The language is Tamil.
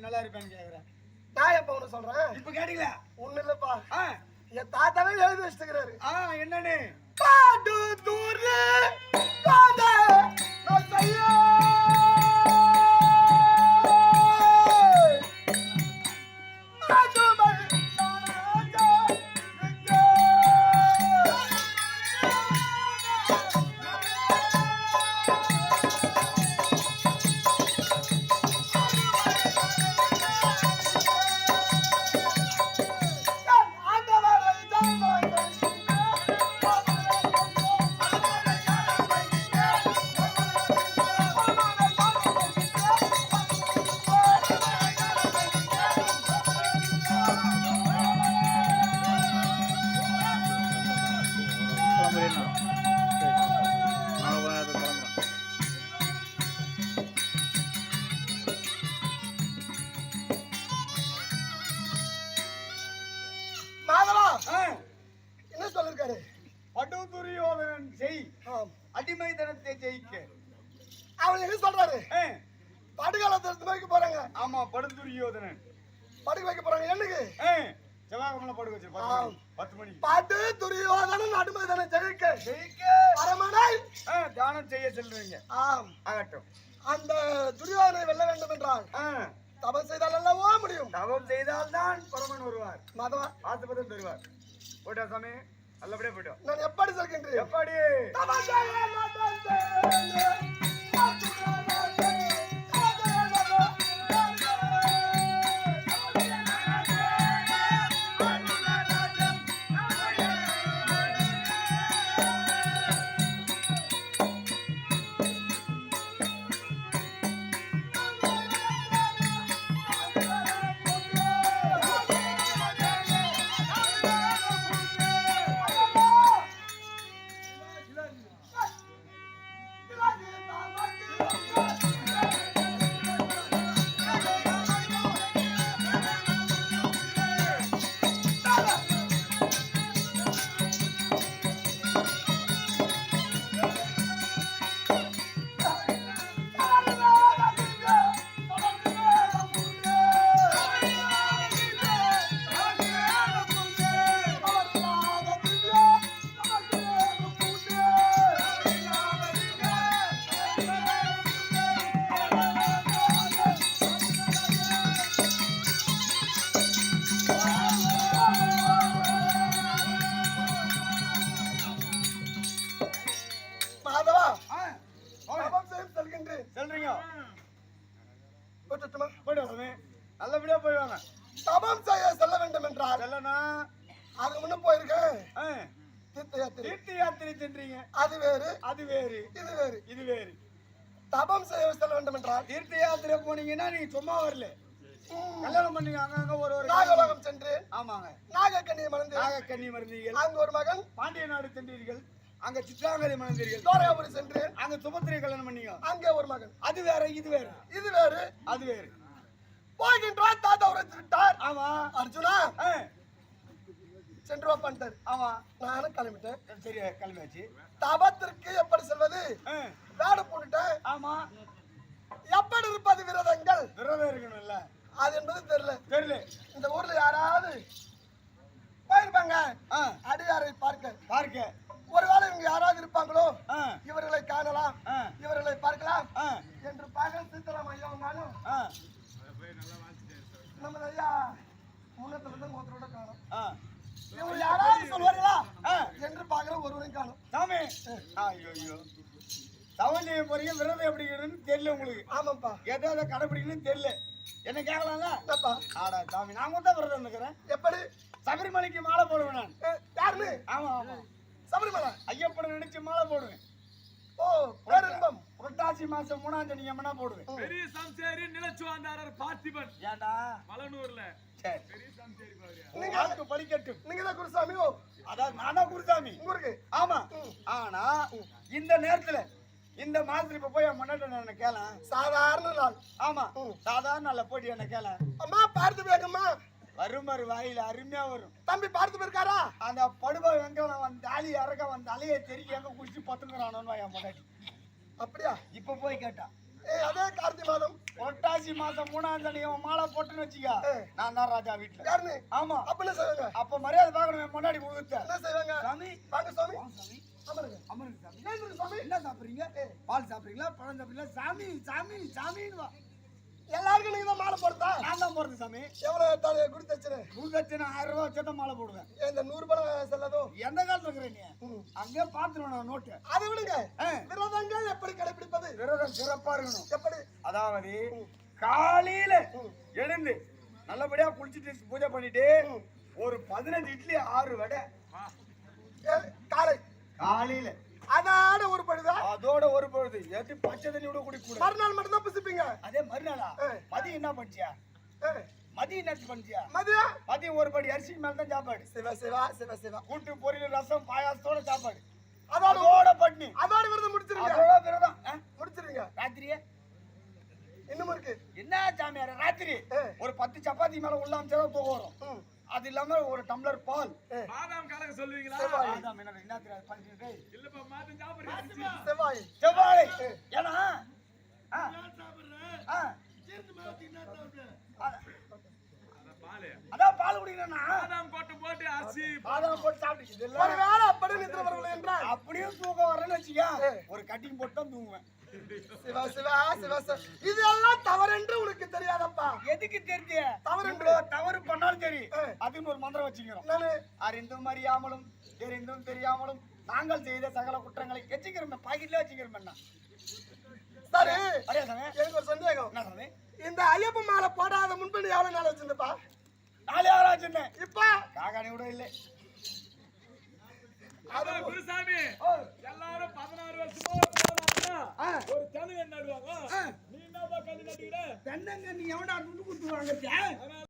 நல்லா இருப்பேன்னு கேக்குறேன். நான் எப்ப ஒண்ணு சொல்றேன்? இப்ப கேட்டீங்களா? ஒண்ணு இல்லப்பா. என் தாத்தாவே எழுதி வச்சுக்கிறாரு ஆ என்னன்னு? காடு தூரு காத நொசையே. ஆஜுமை என்ன சொல்லிருக்காரு? படு துரியோதனன் செய் ஆம். அடிமைத்தனத்தை ஜெயிக்க. அவர் என்ன சொல்றாரு? படுகாலத்தை வைக்க போறாங்க. ஆமா படு துரியோதனன் படுக்க வைக்க போறாங்க. என்னக்கு ஆ, செவ்வாய்க்கிழமை படுக்க வச்சிரு பத்து மணி பாட்டு துரியோதனன் அடிமைதன ஜெயிக்க. ஜெயிக்க. அரமனை. ஆ, தியானம் செய்ய செல்றீங்க. ஆம். ஆகட்டும். அந்த துரியோதனை வெல்ல வேண்டும் என்றால் ஆ, தபம் செய்தால் அல்லவோ முடியும். தவம் செய்தால்தான் பரமன் வருவார். மாதவா. ஆசைப்பதம் தருவார். போட்டா சாமி. நல்லபடியா போயிட்டோம் நான் எப்படி சொல்கின்றேன்? எப்படி? அதுக்கு முன்ன போயிருக்கேன் தீர்த்த யாத்திரை. தீர்த்த யாத்திரை சென்றீங்க. அது வேறு. அது வேறு. இது வேறு. இது வேறு. தபம் செய்ய செல்ல வேண்டும் என்றால் தீர்த்த யாத்திரை போனீங்கன்னா நீங்க சும்மா வரல. கல்யாணம் பண்ணீங்க அங்கங்க ஒரு ஒரு நாகலோகம் சென்று ஆமாங்க. நாகக்கண்ணியை மணந்து நாகக்கன்னி மருந்தீர்கள் அங்கு ஒரு மகன் பாண்டிய நாடு சென்றீர்கள். அங்க சித்ராங்கதை மணந்தீர்கள். தோரையாபுரி சென்று அங்க சுபத்திரை கல்யாணம் பண்ணீங்க. அங்கே ஒரு மகன். அது வேற இது வேற. இது வேறு. அது வேறு. போகின்றார் தாத்தா உரைத்து விட்டார். ஆமா. அர்ஜுனா சென்று வா பண்ணிட்டார் ஆமா நானும் கிளம்பிட்டேன். சரி கிளம்பியாச்சு. தபத்திற்கு எப்படி செல்வது? வேடு போட்டுட்டேன். ஆமா. எப்படி இருப்பது விரதங்கள்? விரதம் இருக்கணும்ல. அது என்பது தெரியல. தெரியல. இந்த ஊர்ல யாராவது போயிருப்பாங்க? அடியாரை பார்க்க. பார்க்க. ஒருவேளை இவங்க யாராவது இருப்பாங்களோ? இவர்களை காணலாம். இவர்களை பார்க்கலாம். என்று பகல் சித்தராம் ஐயா வந்தாலும் நம்ம ஐயா முன்னத்துல இருந்து ஒருத்தரோட காணும். ஆ. யாராவது சொல்வார்களா? என்று பார்க்கிற ஒருவரையும் காணும். சாமி. ஐயோ தவம் செய்ய போறீங்க விரதம் எப்படி தெரியல உங்களுக்கு. ஆமாப்பா. எதை எதை கடைபிடிக்கணும்னு தெரியல. என்ன கேட்கலாம்ல? ஆடா சாமி நான் கூட விரதம் இருக்கிறேன் எப்படி? சபரிமலைக்கு மாலை போடுவேன் நான். யாருன்னு? ஆமா ஆமா. சபரிமலை. ஐயப்பனை நினைச்சு மாலை போடுவேன். புரட்டாசி மாசம் மூணாம் தேதி எம்மனா போடுவேன். பெரிய சம்சேரி நிலச்சுவாந்தாரர் பார்த்திபன். ஏன்டா? மலனூர்ல. இந்த நேரத்துல இந்த மாசத்துல இப்ப போய் என் முன்னாடி என்ன கேள சாதாரண நாள். ஆமா. சாதாரண நாள்ல போயிட்டு என்ன கேள அம்மா பார்த்து போயிருக்கம்மா வரும் வரும் வாயில அருமையா வரும். தம்பி பார்த்து போயிருக்காரா? அந்த படுபா வெங்கலம் வந்து தாலி இறக்க வந்து தலையை தெருக்கி எங்க குடிச்சு பத்துங்கிறானோ என் முன்னாடி. அப்படியா? இப்ப போய் கேட்டா. அதே கார்த்தி மாதம். புரட்டாசி மாசம் மூணாம் தேதி இவன் மாலை போட்டுன்னு வச்சுக்க. நான் தான் ராஜா வீட்டுல. யாருன்னு? ஆமா. அப்ப என்ன செய்வாங்க? அப்ப மரியாதை பார்க்கணும் முன்னாடி கொடுத்த என்ன செய்வாங்க? சாமி. வாங்க சாமி. அமருங்க. அமருங்க சாமி. என்ன சாப்பிடுறீங்க? பால் சாப்பிடுறீங்களா? பழம் சாப்பிடுறீங்களா? சாமி சாமி சாமின்னு எல்லாருக்கும் நீங்க தான் மாலை போடுறதா? நான் தான் சாமி. எவ்வளவு தாலி கொடுத்து வச்சிரு. பூதத்தின ஆயிரம் ரூபாய் வச்சா மாலை போடுவேன். இந்த நூறு செல்லதோ எந்த காலத்துல இருக்கிற நீ. அங்கே பாத்துருவேன் நான் நோட்டு அதை விடுங்க. விரதங்கள் எப்படி கடைபிடிப்பது? விரதம் சிறப்பா இருக்கணும். எப்படி? அதாவது காலையில எழுந்து நல்லபடியா குளிச்சுட்டு பூஜை பண்ணிட்டு ஒரு பதினஞ்சு இட்லி ஆறு வடை. காலை. காலையில அதோட ஒரு பழுதா? அதோட ஒரு பொழுது. ஏத்தி பச்சை தண்ணி விட குடிக்க கூடாது மறுநாள் மட்டும் தான் புசிப்பீங்க. அதே மறுநாளா. மதியம் என்ன பண்ணிச்சியா? மதியம் என்ன பண்ணிச்சியா? மதியம் மதியம் ஒரு படி அரிசிக்கு மேல தான் சாப்பாடு. சிவா சிவா சிவா சிவா. கூட்டு பொரியல் ரசம் பாயாசத்தோட சாப்பாடு. அதோட பண்ணி அதோட விரதம் முடிச்சிருங்க. அதோட விரதம்? முடிச்சிருங்க. ராத்திரியே? இன்னும் இருக்கு. என்ன சாமியார் ராத்திரி. ஒரு பத்து சப்பாத்தி மேல உள்ள அமைச்சா தூக்கம் வரும். அது இல்லாம ஒரு டம்ளர் பால். பாதாம் கலக்க சொல்லுவீங்களா? அதான் என்ன என்ன தெரியாது பண்ணிட்டு இல்லப்பா மாத்தி சாப்பிடுறீங்க செவ்வாய் செவ்வாழை. ஏன்னா ஆ. ஆ. அ- பாலு. அதான் பால் குடிக்கிறேன்னா. பாதாம் கொட்டை போட்டு அரிசி பாதாம் போட்டு சாப்பிட்டு இது ஒரு எல்லாம் வேளை அப்படி நிద్ర வரவில்லை என்றால். அப்படியே தூக்கம் வரலன்னு வச்சுக்க. ஒரு கட்டிங் போட்டு தான் தூங்குவேன். சிவா சிவா சிவா சிவா. இது எல்லாம் தவறென்று உனக்கு தெரியாதப்பா. எதுக்கு தெரிஞ்சு? தவறு இவ்வளோ தவறு பண்ணாலும் சரி. அதுன்னு ஒரு மந்திரம் வச்சுக்கிறோம். அறிந்தும் அறியாமலும் தெரிந்தும் தெரியாமலும் நாங்கள் செய்த சகல குற்றங்களை வச்சுக்கிறோம். பாக்கெட்ல வச்சுக்கிறோம் சரி. எனக்கு ஒரு சந்தேகம். இந்த ஐயப்ப மாலை போடாத முன்பு எவ்வளவு நாள் வச்சிருந்தப்பா? நாலு ஆறாச்சு என்ன இப்ப. காகாணி கூட இல்லை. அதான் குருசாமி ஓ, எல்லாரும் பதினாறு வருஷமா. ஒரு தெலுங்கு நடுவாங்க. நீ என்னப்பா கண்ணு நட்டுக்கிற? தென்னங்க நீ எவனா துண்டு குத்து வாங்க